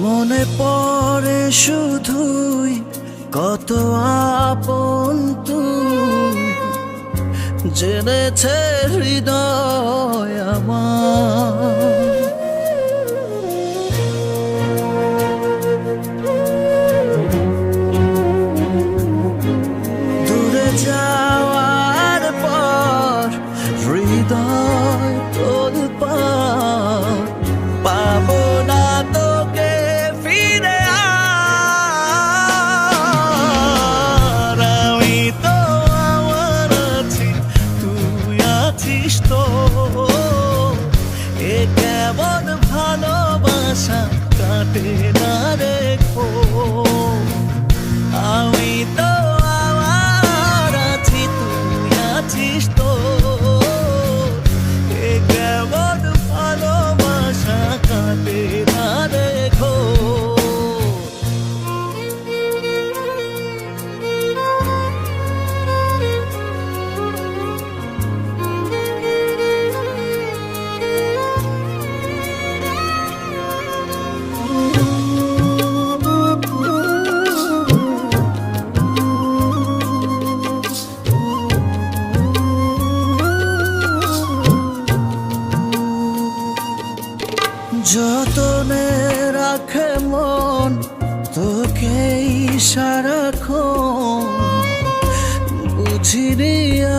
মনে পড়ে শুধুই কত আপন জেনেছে হৃদয় আমার। যাওয়ার পর হৃদয় তোর পার কাটে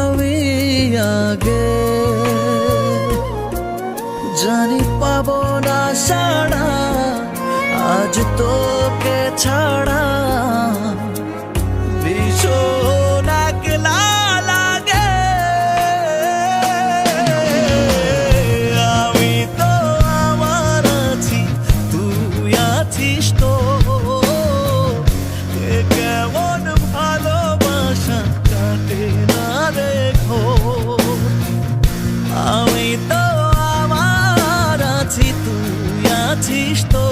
আমি আগে। জানি পাব না সারা আজ তোকে ছাড়া আছি তুই আছিস তো।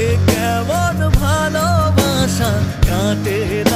এ কেমন ভালোবাসা কাটে না